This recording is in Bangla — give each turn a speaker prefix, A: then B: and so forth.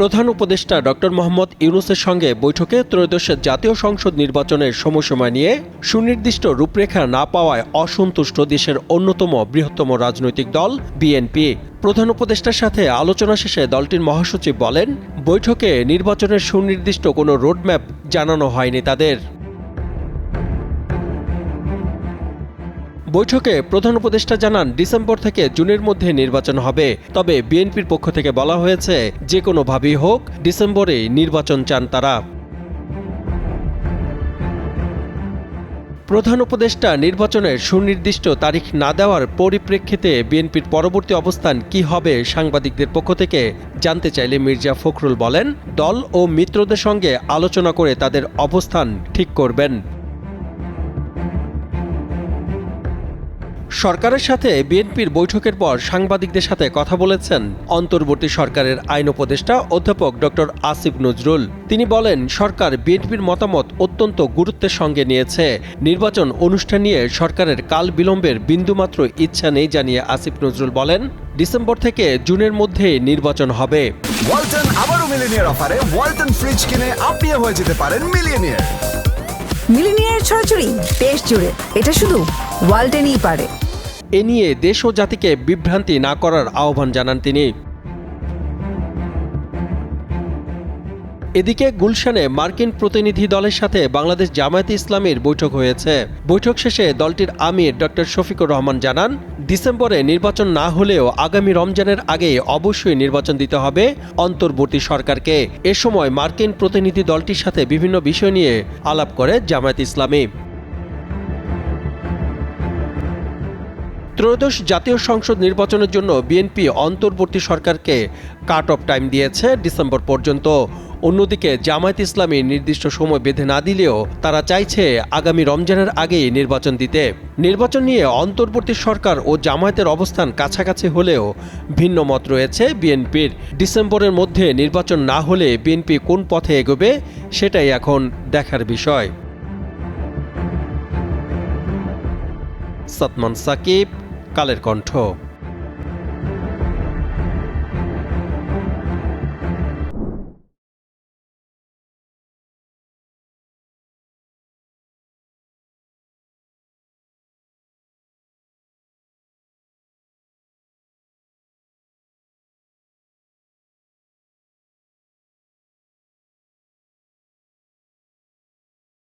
A: প্রধান উপদেষ্টা ডক্টর মোহাম্মদ ইউনুসের সঙ্গে বৈঠকে ত্রয়োদশ জাতীয় সংসদ নির্বাচনের সময়সীমা নিয়ে সুনির্দিষ্ট রূপরেখা না পাওয়ায় অসন্তুষ্ট দেশের অন্যতম বৃহত্তম রাজনৈতিক দল বিএনপি। প্রধান উপদেষ্টার সাথে আলোচনা শেষে দলটির মহাসচিব বলেন, বৈঠকে নির্বাচনের সুনির্দিষ্ট কোনো রোডম্যাপ জানানো হয়নি তাদের। বৈঠকে প্রধান উপদেষ্টা জানান, ডিসেম্বর থেকে জুনের মধ্যে নির্বাচন হবে। তবে বিএনপির পক্ষ থেকে বলা হয়েছে, যে কোনোভাবেই হোক ডিসেম্বরে নির্বাচন চান তারা। প্রধান উপদেষ্টা, নির্বাচনের সুনির্দিষ্ট তারিখ না দেওয়ার পরিপ্রেক্ষিতে বিএনপির পরবর্তী অবস্থান কি হবে সাংবাদিকদের পক্ষ থেকে জানতে চাইলে মির্জা ফখরুল বলেন, দল ও মিত্রদের সঙ্গে আলোচনা করে তাদের অবস্থান ঠিক করবেন। সরকারের সাথে বিএনপির বৈঠকের পর সাংবাদিকদের সাথে কথা বলেছেন অন্তর্বর্তী সরকারের আইন উপদেষ্টা অধ্যাপক ডক্টর আসিফ নজরুল। তিনি বলেন সরকার বিএনপির মতামত অত্যন্ত গুরুত্বের সঙ্গে নিয়েছে। নির্বাচন অনুষ্ঠান নিয়ে সরকারের কাল বিলম্বের বিন্দুমাত্র ইচ্ছা নেই জানিয়ে আসিফ নজরুল বলেন ডিসেম্বর থেকে জুনের মধ্যে নির্বাচন হবে।
B: ওয়ালটন আবারও মিলিনিয়ার অফারে ওয়ালটন ফ্রিজ কিনে আপনিও হয়ে যেতে পারেন মিলিয়নিয়ার
C: মিলিনিয়ার ছড়াছড়ি দেশ জুড়ে। এটা শুধু ওয়ালটেনই পারে।
A: এ নিয়ে দেশ ও জাতিকে বিভ্রান্তি না করার আহ্বান জানান তিনি। এদিকে গুলশানে মার্কিন প্রতিনিধি দলের সাথে বাংলাদেশ জামায়াতে ইসলামীর বৈঠক হয়েছে। বৈঠক শেষে দলটির আমির ডক্টর শফিকুর রহমান জানান, ডিসেম্বরে নির্বাচন না হলেও আগামী রমজানের আগে অবশ্যই নির্বাচন দিতে হবে অন্তর্বর্তী সরকারকে। এ সময় মার্কিন প্রতিনিধি দলটির সাথে বিভিন্ন বিষয় নিয়ে আলাপ করে জামায়াত ইসলামী। ত্রয়োদশ জাতীয় সংসদ নির্বাচনের জন্য বিএনপি অন্তর্বর্তী সরকারকে কাট অফ টাইম দিয়েছে ডিসেম্বর পর্যন্ত। অন্যদিকে জামায়াত ইসলামী নির্দিষ্ট সময় বেঁধে না দিলেও তারা চাইছে আগামী রমজানের আগেই নির্বাচন দিতে। নির্বাচন নিয়ে অন্তর্বর্তী সরকার ও জামায়াতের অবস্থান কাছাকাছি হলেও ভিন্ন মত রয়েছে বিএনপির। ডিসেম্বরের মধ্যে নির্বাচন না হলে বিএনপি কোন পথে এগোবে সেটাই এখন দেখার বিষয়। সাতমান সাকিব কালের কণ্ঠ।